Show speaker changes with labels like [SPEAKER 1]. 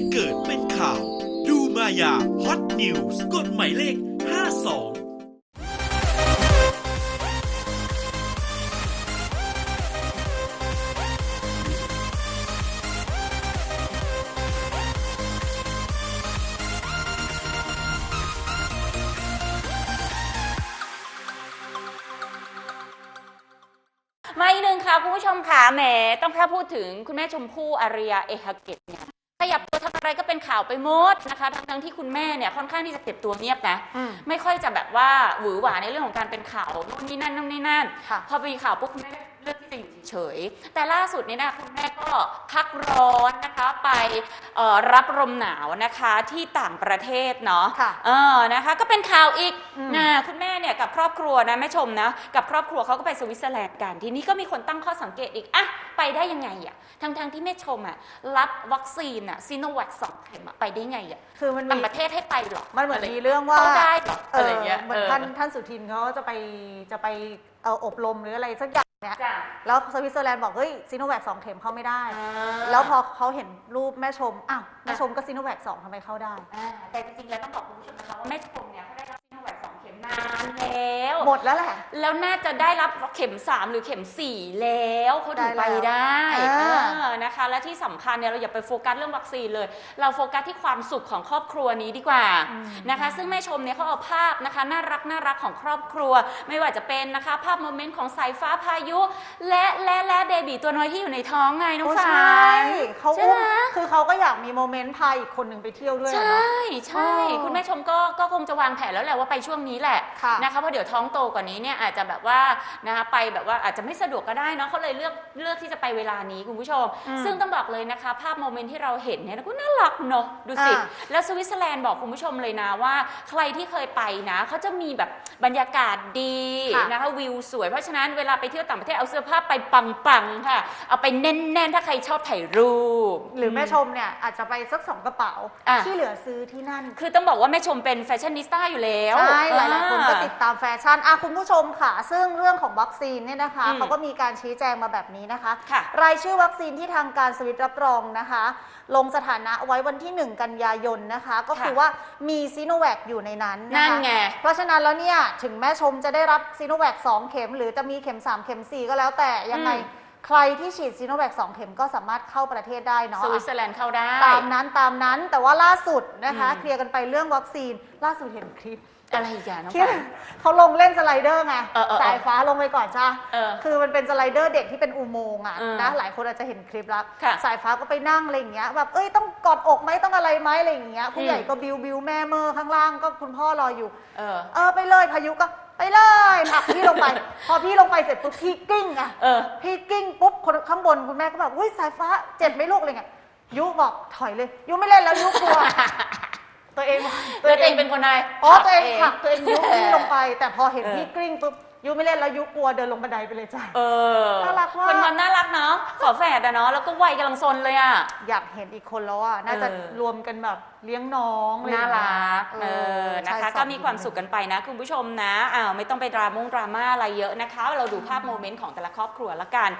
[SPEAKER 1] ตุเกิดเป็นข่าว ดูมายาฮอตนิวส์กฎหมายเลข 52
[SPEAKER 2] มาอีกหนึ่งค่ะ คุณผู้ชมค่ะแหมต้องถ้าพูดถึงคุณแม่ชมพู่อารยาเอฮาเกต ขยับตัวทำอะไรก็เป็นข่าวไปหมดนะคะ ทั้งทั้งๆที่คุณแม่เนี่ยค่อนข้างที่จะเก็บตัวเงียบนะ
[SPEAKER 3] อืม
[SPEAKER 2] ไม่ค่อยจะแบบว่าหวือหวาในเรื่องของการเป็นข่าวนู่นนี่นั่นนู่นนี่นั่น
[SPEAKER 3] ค่ะ
[SPEAKER 2] พอมีข่าวปุ๊บคุณแม่เลือกที่จะอยู่เฉยๆแต่ล่าสุดนี้นะคุณแม่ก็พักร้อนนะคะไปเอ่อรับลมหนาวนะคะที่ต่างประเทศเนาะ
[SPEAKER 3] ค่ะ
[SPEAKER 2] เออนะคะ ก็เป็นข่าวอีก
[SPEAKER 3] อืม
[SPEAKER 2] นะคุณแม่เนี่ยกับครอบครัวนะแม่ชมนะกับครอบครัวเขาก็ไปสวิตเซอร์แลนด์กันทีนี้ก็มีคนตั้งข้อสังเกตอีกอะไปได้ยังไงอะทั้งทงๆที่แม่ชมอะรับวัคซีนอะซีโนแวคสองเข็มอะไปได้ไงอะ
[SPEAKER 3] คือมัน
[SPEAKER 2] ต่า
[SPEAKER 3] มี
[SPEAKER 2] งประเทศให้ไปเหรอ
[SPEAKER 3] มันเหมือนะ
[SPEAKER 2] ไร
[SPEAKER 3] มีเรื่องว่า
[SPEAKER 2] เข้าได้เหรอ
[SPEAKER 3] เอ
[SPEAKER 2] อะไร
[SPEAKER 3] อ
[SPEAKER 2] เงี้ย
[SPEAKER 3] เหมือน
[SPEAKER 2] เออ
[SPEAKER 3] ท่านท่านสุทินเขาจะไปจะไปเอาอบรมหรืออะไรสักอย่างเนี่ย
[SPEAKER 2] จ้ะ
[SPEAKER 3] แล้วสวิตเซอร์แลนด์บอกเฮ้ยซีโนแวคสองเข็มเข้าไม่ได้
[SPEAKER 2] อ่า
[SPEAKER 3] แล้วพอเขาเห็นรูปแม่ชมอ้าวแม่ชมก็ซีโนแวคสองทำไมเข้าได้
[SPEAKER 2] อ่าแต่จริงๆแล้วต้องบอกคุณผู้ชมนะคะว่าแม่ชมเนี่ยเขาได้รับซีโนแวคสองเข็มนานแล้ว
[SPEAKER 3] หมดแล้วแหละ
[SPEAKER 2] แล้วน่าจะได้รับเข็ม 3 หรือเข็ม 4 แล้วเขาถึงไป
[SPEAKER 3] ได้แล้ว
[SPEAKER 2] ได้
[SPEAKER 3] อ่า
[SPEAKER 2] เออ นะคะ และที่สำคัญเนี่ยเราอย่าไปโฟกัสเรื่องวัคซีนเลย เราโฟกัสที่ความสุขของครอบครัวนี้ดีกว่านะคะ ซึ่งแม่ชมเนี่ยเขาเอาภาพนะคะน่ารักน่ารักของครอบครัว ไม่ว่าจะเป็นนะคะ ภาพโมเมนต์ของสายฟ้าพายุ และและและเบบีตัวน้อยที่อยู่ในท้องไงน้อง
[SPEAKER 3] โอ้
[SPEAKER 2] ฟ้า
[SPEAKER 3] ใช่เขา
[SPEAKER 2] ใช่
[SPEAKER 3] อุ้ม
[SPEAKER 2] ไหม
[SPEAKER 3] คือเขาก็อยากมีโมเมนต์พาอีกคนหนึ่งไปเที่ยวด้วย
[SPEAKER 2] ใช
[SPEAKER 3] อะเนาะ่
[SPEAKER 2] ใช่
[SPEAKER 3] อ๋อ
[SPEAKER 2] คุณแม่ชมก็ก็คงจะวางแผนแล้วแหละว่าไปช่วงนี้แหละ
[SPEAKER 3] ค่ะ
[SPEAKER 2] นะคะเพราะเดี๋ยวท้องโตกว่านี้เนี่ยอาจจะแบบว่านะคะไปแบบว่าอาจจะไม่สะดวกก็ได้เนาะเขาเลยเลือกเลือกที่จะไปเวลานี้คุณผู้ชม
[SPEAKER 3] อืม
[SPEAKER 2] ซึ่งต้องบอกเลยนะคะ ภาพโมเมนต์ที่เราเห็นเนี่ยก็น่ารักเนาะดูสิ
[SPEAKER 3] อ่า
[SPEAKER 2] แล้วสวิตเซอร์แลนด์บอกคุณผู้ชมเลยนะว่า ใครที่เคยไปนะเขาจะมีแบบบรรยากาศดี
[SPEAKER 3] ค่ะ
[SPEAKER 2] นะคะวิวสวย เพราะฉะนั้นเวลาไปเที่ยวต่างประเทศเอาเสื้อผ้าไปปังๆค่ะ เอาไปแน่นๆ ถ้าใครชอบถ่ายรูป
[SPEAKER 3] หรือแม่ชมเนี่ยอาจจะไปสักสองกระเป๋า
[SPEAKER 2] อะ
[SPEAKER 3] ที่เหลือซื้อที่นั่น
[SPEAKER 2] คือต้องบอกว่าแม่ชมเป็นแฟชั่นนิสต้าอยู่แล้ว
[SPEAKER 3] ใช่หลายๆคนก็
[SPEAKER 2] อ่า
[SPEAKER 3] ติดตามแฟชั่นอะคุณผู้ชมค่ะ ซึ่งเรื่องของวัคซีนเนี่ยนะคะ
[SPEAKER 2] อืม
[SPEAKER 3] เขาก็มีการชี้แจงมาแบบนี้นะคะ
[SPEAKER 2] ค่ะ
[SPEAKER 3] รายชื่อวัคซีนที่ทางการสวิตรับรองนะคะ ลงสถานะไว้วันที่ 1 กันยายนนะคะ ก็คือ
[SPEAKER 2] ค่ะ
[SPEAKER 3] ว่ามีซีโนแวคอยู่ในนั้นนะคะ
[SPEAKER 2] นั่นไง
[SPEAKER 3] เพราะฉะนั้นแล้วเนี่ย ถึงแม่ชมจะได้รับซีโนแวค2เข็ม หรือจะมีเข็ม 3 เข็ม 4 ก็แล้วแต่ยังไง
[SPEAKER 2] อืม
[SPEAKER 3] ใครที่ฉีดซีโนแวค2เข็มก็สามารถเข้าประเทศได้เนาะ
[SPEAKER 2] สวิตเซอร์แลนด์เข้าได้
[SPEAKER 3] ตามนั้นตามนั้นแต่ว่าล่าสุดนะคะ
[SPEAKER 2] อืม
[SPEAKER 3] เคลียร์กันไปเรื่องวัคซีน ล่าสุดเห็นคลิป
[SPEAKER 2] อะไรอีกอย่างน้อง
[SPEAKER 3] ที่
[SPEAKER 2] ฟ้า
[SPEAKER 3] เขาลงเล่นสไลเดอร์ไง
[SPEAKER 2] เออเออเออ
[SPEAKER 3] สายฟ้าลงไปก่อนจ้า
[SPEAKER 2] เออ
[SPEAKER 3] คือมันเป็นสไลเดอร์เด็กที่เป็นอุโมงค์อะ
[SPEAKER 2] เออ
[SPEAKER 3] นะหลายคนอาจจะเห็นคลิปแล้ว
[SPEAKER 2] ค่ะ
[SPEAKER 3] สายฟ้าก็ไปนั่งอะไรอย่างเงี้ยแบบเอ้ยต้องกอดอกไหมต้องอะไรไหมอะไรอย่างเงี้ยผู้ใหญ่
[SPEAKER 2] อืม
[SPEAKER 3] ก็บิวบิวแม่เมอร์ข้างล่างก็คุณพ่อรออยู่
[SPEAKER 2] เออ
[SPEAKER 3] เออไปเลยพายุก็ ไปเลยผลักพี่ลงไป พอพี่ลงไปเสร็จปุ๊บพี่กิ้งอะ
[SPEAKER 2] เออ
[SPEAKER 3] พี่กิ้งปุ๊บคนข้างบนคุณแม่ก็แบบอุ้ยสายฟ้าเจ็บไหมลูกอะไรเงี้ยยุบอกถอยเลย ยุไม่เล่นแล้วยุกลัว ตัวเอง
[SPEAKER 2] ตัวเองเป็นคนใด
[SPEAKER 3] อ๋อตัวเอง
[SPEAKER 2] ผ
[SPEAKER 3] ผ
[SPEAKER 2] ลั
[SPEAKER 3] ลั
[SPEAKER 2] ก
[SPEAKER 3] กตัวเองยุกิ้งลงไป แต่พอเห็น
[SPEAKER 2] เออ
[SPEAKER 3] พี่กลิ้งปุ๊บยุไม่เล่นแล้วยุกลัวเดินลงบันไดไปเลยจ้ะ
[SPEAKER 2] เออ
[SPEAKER 3] น่ารักมาก
[SPEAKER 2] เป็นความน่ารักเนาะฝาแฝดอะเนาะแล้วก็วัยกำลังซนเลยอะ
[SPEAKER 3] อยากเห็นอีกคนแล้วอะน่าจะ
[SPEAKER 2] เออ
[SPEAKER 3] รวมกันแบบเลี้ยงน้องอะไรอ
[SPEAKER 2] น่า
[SPEAKER 3] ย่างเงี้ย
[SPEAKER 2] รักเออนะ
[SPEAKER 3] ใช่
[SPEAKER 2] คะ
[SPEAKER 3] ส
[SPEAKER 2] ก็
[SPEAKER 3] อง
[SPEAKER 2] มีความสุขกันไปนะ คุณผู้ชมนะอ้าวไม่ต้องไปดราม่งดราม่าอะไรเยอะนะคะ เราดูภาพโมเมนต์ของแต่ละครอบครัวละกัน